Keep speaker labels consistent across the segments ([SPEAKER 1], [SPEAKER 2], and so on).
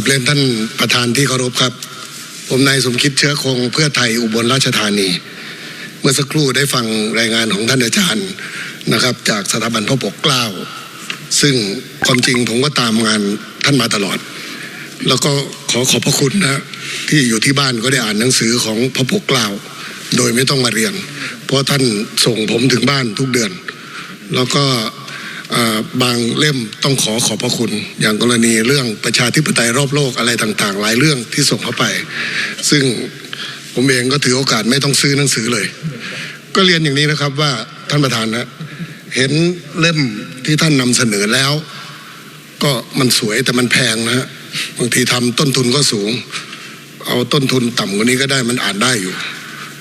[SPEAKER 1] กับเรียนท่านประธานที่เคารพครับ ผมนายสมคิดเชื้อคงเพื่อไทยอุบลราชธานี เมื่อสักครู่ได้ฟังรายงานของท่านอาจารย์นะครับ จากสถาบันพระปกเกล้า ซึ่งความจริงผมก็ตามงานท่านมาตลอด แล้วก็ขอขอบพระคุณนะที่อยู่ที่บ้านก็ได้อ่านหนังสือของพระปกเกล้า โดยไม่ต้องมาเรียน เพราะท่านส่งผมถึงบ้านทุกเดือน แล้วก็ บางเล่มต้องขอขอบพระคุณ อย่างกรณีเรื่องประชาธิปไตยรอบโลกอะไรต่างๆ หลายเรื่องที่ส่งเข้าไป ซึ่งผมเองก็ถือโอกาสไม่ต้องซื้อหนังสือเลย ก็เรียนอย่างนี้นะครับว่าท่านประธานนะเห็นเล่มที่ท่านนำเสนอแล้ว ก็มันสวยแต่มันแพงนะฮะบางทีทำต้นทุนก็สูง เอาต้นทุนต่ำกว่านี้ก็ได้มันอ่านได้อยู่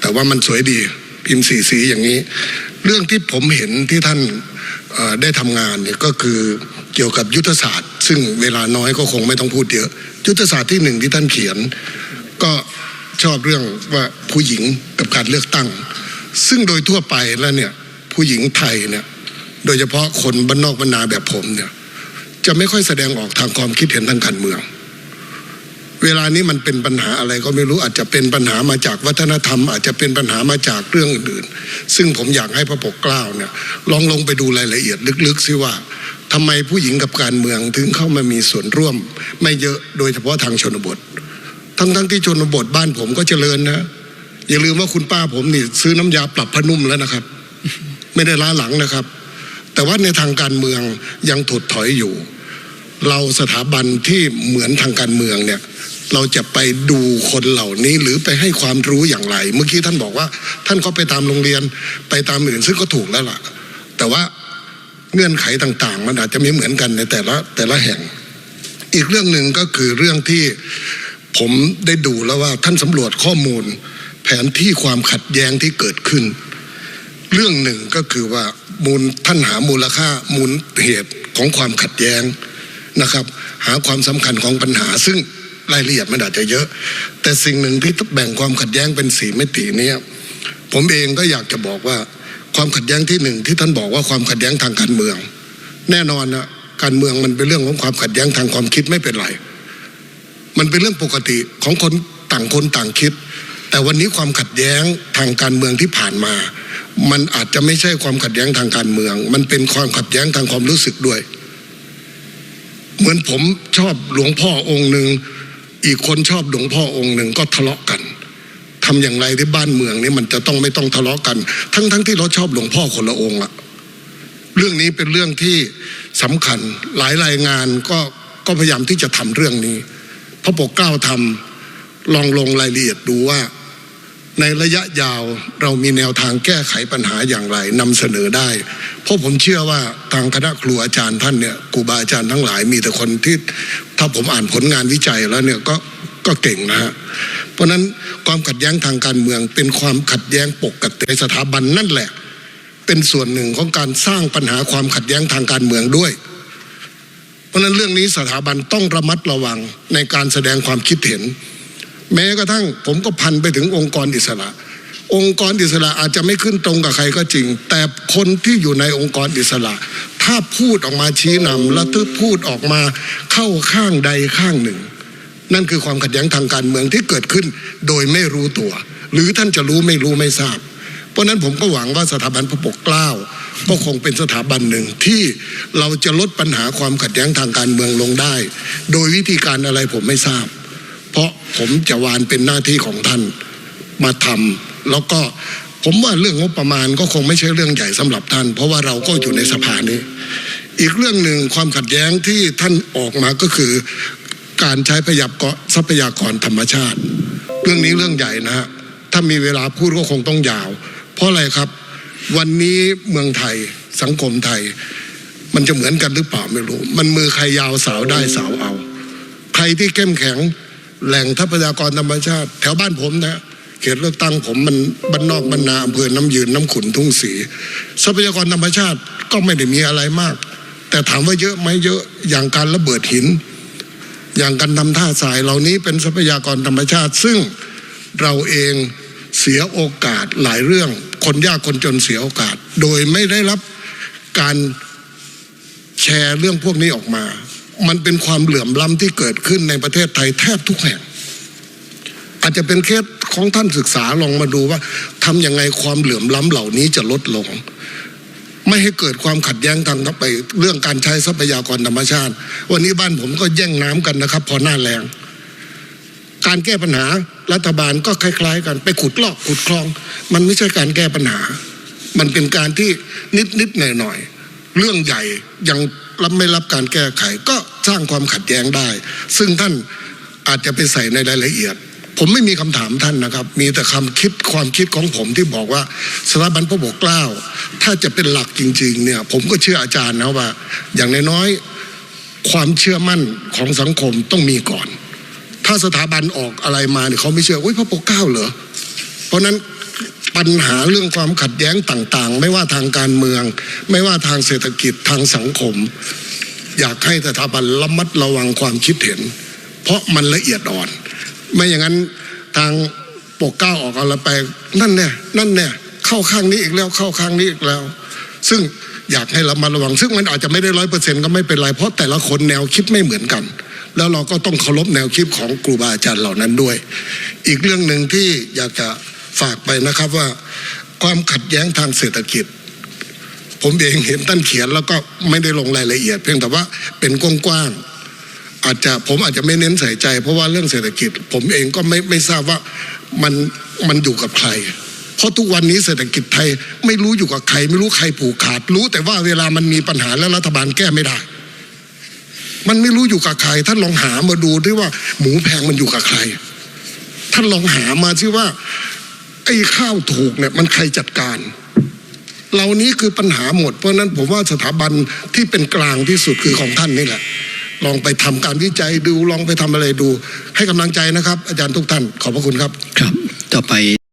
[SPEAKER 1] แต่ว่ามันสวยดีพิมพ์สีสีอย่างนี้ เรื่องที่ผมเห็นที่ท่าน ได้ทำงานเนี่ยก็คือเกี่ยวกับยุทธศาสตร์ ซึ่งเวลาน้อยก็คงไม่ต้องพูดเยอะ ยุทธศาสตร์ที่หนึ่งที่ท่านเขียน ก็ชอบเรื่องว่าผู้หญิงกับการเลือกตั้ง ซึ่งโดยทั่วไปแล้วเนี่ยผู้หญิงไทยเนี่ยโดยเฉพาะคนบ้านนอกบ้านนาแบบผมเนี่ยจะไม่ค่อยแสดงออกทางความคิดเห็นทางการเมือง เวลานี้มันเป็นปัญหาอะไรก็ไม่รู้อาจจะเป็นปัญหามาจากวัฒนธรรม อาจจะเป็นปัญหามาจากเรื่องอื่นๆซึ่งผมอยากให้พระปกเกล้าเนี่ยลองลงไปดูรายละเอียดลึกๆซิว่าทำไมผู้หญิงกับการเมืองถึงเข้ามามีส่วนร่วม ไม่เยอะโดยเฉพาะทางชนบท ทั้งๆที่ชนบทบ้านผมก็เจริญนะอย่าลืมว่าคุณป้าผมนี่ซื้อน้ำยาปรับผ้านุ่มแล้วนะครับ ไม่ได้ล้าหลังนะครับ แต่ว่าในทางการเมืองยังถดถอยอยู่ เราสถาบันที่เหมือนทางการเมืองเนี่ยเราจะไปดูคนเหล่านี้หรือไปให้ความรู้อย่างไร เมื่อกี้ท่านบอกว่า ท่านก็ไปตามโรงเรียนไปตามอื่นซึ่งก็ถูกแล้วล่ะ แต่ว่าเงื่อนไขต่างๆ มันอาจจะไม่เหมือนกันในแต่ละแต่ละแห่ง อีกเรื่องหนึ่งก็คือเรื่องที่ผมได้ดูแล้วว่าท่านสำรวจข้อมูล แผนที่ความขัดแย้งที่เกิดขึ้น เรื่องหนึ่งก็คือว่ามูลท่านหามูลค่ามูลเหตุของความขัดแย้ง นะครับ หาความสำคัญของปัญหา ซึ่งรายละเอียดมันอาจจะเยอะ แต่สิ่งหนึ่งที่แบ่งความขัดแย้งเป็นสีมิตินี้ผมเองก็อยากจะบอกว่าความขัดแย้งที่หนึ่งที่ท่านบอกว่าความขัดแย้งทางการเมือง แน่นอนนะการเมืองมันเป็นเรื่องของความขัดแย้งทางความคิดไม่เป็นไร มันเป็นเรื่องปกติของคนต่างคนต่างคิด แต่วันนี้ความขัดแย้งทางการเมืองที่ผ่านมา มันอาจจะไม่ใช่ความขัดแย้งทางการเมือง มันเป็นความขัดแย้งทางความรู้สึกด้วย เหมือนผมชอบหลวงพ่อองค์หนึ่งอีกคนชอบหลวงพ่อองค์หนึ่งก็ทะเลาะกันทำอย่างไรที่บ้านเมืองนี้มันจะต้องไม่ต้องทะเลาะกัน ทั้งๆทที่เราชอบหลวงพ่อคนละองค์อะเรื่องนี้เป็นเรื่องที่สำคัญหลายรายงานก็ก็พยายามที่จะทำเรื่องนี้พระปกเกล้าทำลองลงรายละเอียดดูว่า ในระยะยาวเรามีแนวทางแก้ไขปัญหาอย่างไรนำเสนอได้ เพราะผมเชื่อว่าทางคณะครูอาจารย์ท่านเนี่ยครูบาอาจารย์ทั้งหลายมีแต่คนที่ถ้าผมอ่านผลงานวิจัยแล้วเนี่ยก็ก็เก่งนะฮะเพราะนั้นความขัดแย้งทางการเมือง เป็นความขัดแย้งปกติในสถาบันนั่นแหละ เป็นส่วนหนึ่งของการสร้างปัญหาความขัดแย้งทางการเมืองด้วย เพราะนั้นเรื่องนี้สถาบันต้องระมัดระวังในการแสดงความคิดเห็น แม้กระทั่งผมก็พันไปถึงองค์กรอิสระ องค์กรอิสระอาจจะไม่ขึ้นตรงกับใครก็จริง แต่คนที่อยู่ในองค์กรอิสระ ถ้าพูดออกมาชี้นำและถ้าพูดออกมาเข้าข้างใดข้างหนึ่ง นั่นคือความขัดแย้งทางการเมืองที่เกิดขึ้นโดยไม่รู้ตัว หรือท่านจะรู้ไม่รู้ไม่ทราบ เพราะนั้นผมก็หวังว่าสถาบันพระปกเกล้าก็คงเป็นสถาบันหนึ่งที่เราจะลดปัญหาความขัดแย้งทางการเมืองลงได้ โดยวิธีการอะไรผมไม่ทราบ ผมจะวานเป็นหน้าที่ของท่านมาทำแล้วก็ผมว่าเรื่องงบประมาณก็คงไม่ใช่เรื่องใหญ่สำหรับท่าน เพราะว่าเราก็อยู่ในสภานี้ อีกเรื่องหนึ่งความขัดแย้งที่ท่านออกมาก็คือ การใช้พยากรทรัพยากรธรรมชาติ เรื่องนี้เรื่องใหญ่นะฮะถ้ามีเวลาพูดก็คงต้องยาว เพราะอะไรครับ วันนี้เมืองไทยสังคมไทย มันจะเหมือนกันหรือเปล่าไม่รู้ มันมือใครยาวสาวได้สาวเอา ใครที่เข้มแข็ง แหล่งทรัพยากรธรรมชาติ แถวบ้านผมนะเขตเลือกตั้งผมมันบ้านนอกบ้านนาอำเภอน้ำยืนน้ำขุนทุ่งศรีทรัพยากรธรรมชาติก็ไม่ได้มีอะไรมาก แต่ถามว่าเยอะไหมเยอะอย่างการระเบิดหิน อย่างการทำท่าทรายเหล่านี้เป็นทรัพยากรธรรมชาติ ซึ่งเราเองเสียโอกาสหลายเรื่อง คนยากคนจนเสียโอกาส โดยไม่ได้รับการแชร์เรื่องพวกนี้ออกมา มันเป็นความเหลื่อมล้ำที่เกิดขึ้นในประเทศไทยแทบทุกแห่ง อาจจะเป็นเคสของท่านศึกษาลองมาดูว่าทำยังไงความเหลื่อมล้ำเหล่านี้จะลดลง ไม่ให้เกิดความขัดแย้งทางไปเรื่องการใช้ทรัพยากรธรรมชาติ วันนี้บ้านผมก็แย่งน้ำกันนะครับ พอหน้าแรงการแก้ปัญหารัฐบาลก็คล้าย ๆ กันไปขุดลอกขุดคลอง มันไม่ใช่การแก้ปัญหา มันเป็นการที่นิดๆหน่อยๆ เรื่องใหญ่ยังรับไม่รับการแก้ไข ก็สร้างความขัดแย้งได้ ซึ่งท่านอาจจะไปใส่ในรายละเอียด ผมไม่มีคำถามท่านนะครับ มีแต่คำคิดความคิดของผมที่บอกว่าสถาบันพระปกเกล้า ถ้าจะเป็นหลักจริง ๆ เนี่ย ผมก็เชื่ออาจารย์นะว่า อย่างน้อยๆความเชื่อมั่นของสังคมต้องมีก่อน ถ้าสถาบันออกอะไรมาเนี่ยเขาไม่เชื่ออุ้ยพระปกเกล้าเหรอเพราะนั้น ปัญหาเรื่องความขัดแย้งต่างๆ ไม่ว่าทางการเมือง ไม่ว่าทางเศรษฐกิจทางสังคม อยากให้สถาบันระมัดระวังความคิดเห็น เพราะมันละเอียดอ่อน ไม่อย่างนั้นทางปกเก้าออกอะไรไปนั่นเนี่ยนั่นเนี่ยเข้าข้างนี้อีกแล้วเข้าข้างนี้อีกแล้ว ซึ่งอยากให้ระมัดระวัง ซึ่งมันอาจจะไม่ได้ร้อยเปอร์เซ็นต์ก็ไม่เป็นไรเพราะแต่ละคนแนวคิดไม่เหมือนกัน แล้วเราก็ต้องเคารพแนวคิดของครูบาอาจารย์เหล่านั้นด้วย อีกเรื่องหนึ่งที่อยากจะ ฝากไปนะครับว่าความขัดแย้งทางเศรษฐกิจ ผมเองเห็นท่านเขียนแล้วก็ไม่ได้ลงรายละเอียด เพียงแต่ว่าเป็นกว้างๆอาจจะผมอาจจะไม่เน้นใส่ใจ เพราะว่าเรื่องเศรษฐกิจ ผมเองก็ไม่ไม่ทราบว่ามันมันอยู่กับใคร เพราะทุกวันนี้เศรษฐกิจไทยไม่รู้อยู่กับใคร ไม่รู้ใครผูกขาด รู้แต่ว่าเวลามันมีปัญหาแล้วรัฐบาลแก้ไม่ได้ มันไม่รู้อยู่กับใคร ท่านลองหามาดูที่ว่าหมูแพงมันอยู่กับใคร ท่านลองหามาที่ว่า ไอ้ข้าวถูกเนี่ยมันใครจัดการ เหล่านี้คือปัญหาหมด เพราะนั้นผมว่าสถาบันที่เป็นกลางที่สุดคือของท่านนี่แหละ ลองไปทำการวิจัยดูลองไปทำอะไรดู ให้กำลังใจนะครับ อาจารย์ทุกท่านขอบพระคุณครับ
[SPEAKER 2] ครับ ต่อไป